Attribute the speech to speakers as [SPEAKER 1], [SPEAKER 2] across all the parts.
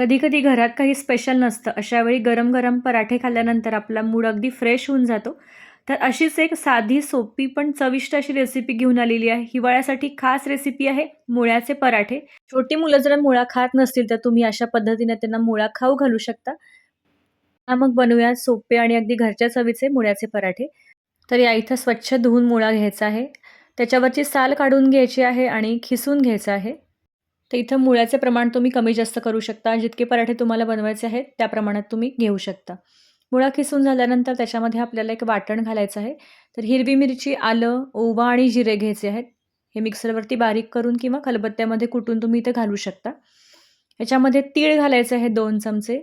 [SPEAKER 1] कधी कधी घरात काही स्पेशल नसतं. अशा वेळी गरम गरम पराठे खाल्ल्यानंतर आपला मूड अगदी फ्रेश होऊन जातो. तर अशीच एक साधी सोपी पण चविष्ट अशी रेसिपी घेऊन आलेली आहे. हिवाळ्यासाठी खास रेसिपी आहे मुळ्याचे पराठे. छोटी मुलं जर मुळा खात नसतील तर तुम्ही अशा पद्धतीने त्यांना मुळा खाऊ घालू शकता. हा मग बनवूया सोपे आणि अगदी घरच्या चवीचे मुळ्याचे पराठे. तर या इथं स्वच्छ धुवून मुळा घ्यायचा आहे. त्याच्यावरची साल काढून घ्यायची आहे आणि खिसून घ्यायचं आहे. तर इथं मुळ्याचे प्रमाण तुम्ही कमी जास्त करू शकता. जितके पराठे तुम्हाला बनवायचे आहेत त्या प्रमाणात तुम्ही घेऊ शकता. मुळा किसून झाल्यानंतर त्याच्यामध्ये आपल्याला एक वाटण घालायचं आहे. तर हिरवी मिरची आलं ओवा आणि जिरे घ्यायचे आहेत. हे मिक्सरवरती बारीक करून किंवा खलबत्त्यामध्ये कुटून तुम्ही इथे घालू शकता. याच्यामध्ये तीळ घालायचं आहे दोन चमचे.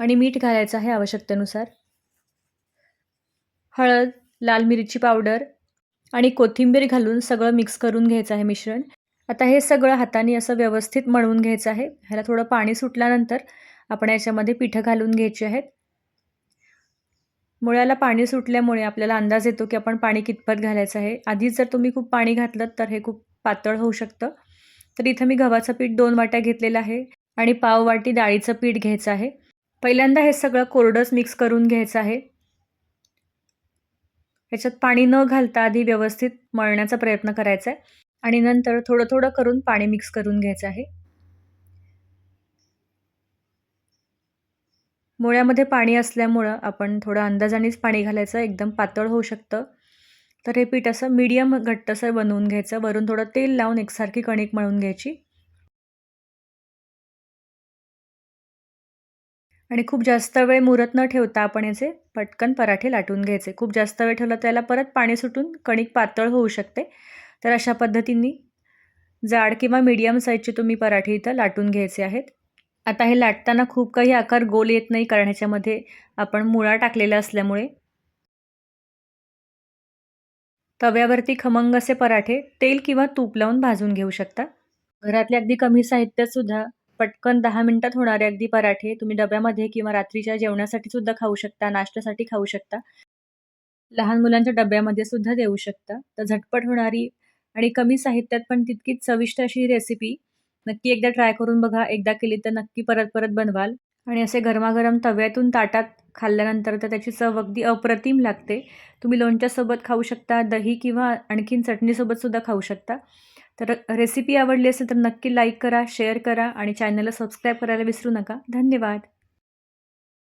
[SPEAKER 1] आणि मीठ घालायचं आहे आवश्यकतेनुसार. हळद लाल मिरची पावडर आणि कोथिंबीर घालून सगळं मिक्स करून घ्यायचं आहे मिश्रण. आता हे सगळं हाताने असं व्यवस्थित मळून घ्यायचं आहे. ह्याला थोडं पाणी सुटल्यानंतर आपण याच्यामध्ये पिठं घालून घ्यायची आहेत. मुळ्याला पाणी सुटल्यामुळे आपल्याला अंदाज येतो की आपण पाणी कितपत घालायचं आहे. आधीच जर तुम्ही खूप पाणी घातलं तर हे खूप पातळ होऊ शकतं. तर इथं मी गव्हाचं पीठ दोन वाट्या घेतलेलं आहे आणि पाव वाटी डाळीचं पीठ घ्यायचं आहे. पहिल्यांदा हे सगळं कोरडंच मिक्स करून घ्यायचं आहे. याच्यात पाणी न घालता आधी व्यवस्थित मळण्याचा प्रयत्न करायचा आहे. आणि नंतर थोडं थोडं करून पाणी मिक्स करून घ्यायचं आहे. मुळ्यामध्ये पाणी असल्यामुळं आपण थोडं अंदाजानेच पाणी घालायचं एकदम पातळ होऊ शकतं. तर हे पीठ असं मीडियम घट्टसर बनवून घ्यायचं. वरून थोडं तेल लावून एकसारखी कणिक मळून घ्यायची. आणि खूप जास्त वेळ मुरत न ठेवता आपण याचे पटकन पराठे लाटून घ्यायचे. खूप जास्त वेळ ठेवलं त्याला परत पाणी सुटून कणिक पातळ होऊ शकते. तर अशा पद्धतीने जाड किंवा मीडियम साईजचे तुम्ही पराठे इथं लाटून घ्यायचे आहेत. आता हे लाटताना खूप काही आकार गोल येत नाही कारण ह्याच्यामध्ये आपण मुळा टाकलेला असल्यामुळे तव्यावरती खमंग असे पराठे तेल किंवा तूप लावून भाजून घेऊ शकता. घरातले अगदी कमी साहित्यातसुद्धा पटकन दहा मिनटात होणारे अगदी पराठे तुम्ही डब्यामध्ये किंवा रात्रीच्या जेवणासाठी सुद्धा खाऊ शकता नाश्त्यासाठी खाऊ शकता. लहान मुलांच्या डब्यामध्ये सुद्धा देऊ शकता. तर झटपट होणारी आणि कमी साहित्यात पण तितकीच चविष्ट अशी रेसिपी नक्की एकदा ट्राय करून बघा. एकदा केली तर नक्की परत परत बनवाल. आणि असे गरमागरम तव्यातून ताटात खाल्ल्यानंतर तर त्याची चव अगदी अप्रतिम लागते. तुम्ही लोणच्यासोबत खाऊ शकता दही किंवा आणखीन चटणीसोबतसुद्धा खाऊ शकता. तर रेसिपी आवडली असेल तर नक्की लाईक करा शेअर करा आणि चॅनलला सबस्क्राईब करायला विसरू नका. धन्यवाद.